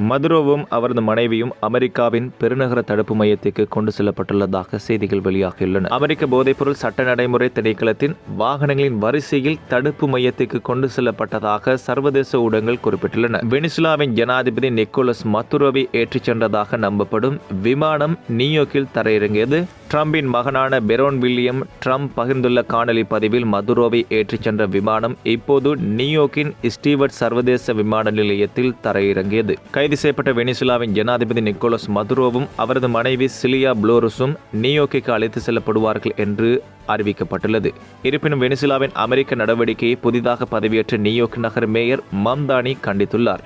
மதுரோவும் அவரது மனைவியும் அமெரிக்காவின் பெருநகர தடுப்பு மையத்திற்கு கொண்டு செல்லப்பட்டுள்ளதாக செய்திகள் வெளியாகியுள்ளன. அமெரிக்க போதைப்பொருள் சட்ட நடைமுறை திணைக்களத்தின் வாகனங்களின் வரிசையில் தடுப்பு மையத்திற்கு கொண்டு செல்லப்பட்டதாக சர்வதேச ஊடகங்கள் குறிப்பிட்டுள்ளன. வெனிசுலாவின் ஜனாதிபதி நிக்கோலஸ் மதுரோவை ஏற்றிச் சென்றதாக நம்பப்படும் விமானம் நியூயோர்க்கில் தரையிறங்கியது. ட்ரம்பின் மகனான பெரோன் வில்லியம் ட்ரம்ப் பகிர்ந்துள்ள காணொலி பதிவில் மதுரோவை ஏற்றிச் சென்ற விமானம் இப்போது நியூயோர்க்கின் ஸ்டீவர்ட் சர்வதேச விமான நிலையத்தில் தரையிறங்கியது. கைது செய்யப்பட்ட வெனிசுலாவின் ஜனாதிபதி நிக்கோலஸ் மதுரோவும் அவரது மனைவி சிலியா புளோரஸும் நியோக்கிக்கு அழைத்து செல்லப்படுவார்கள் என்று அறிவிக்கப்பட்டுள்ளது. இருப்பினும் வெனிசுலாவின் அமெரிக்க நடவடிக்கையை புதிதாக பதவியேற்ற நியூயார்க் நகர் மேயர் மம்தானி கண்டித்துள்ளார்.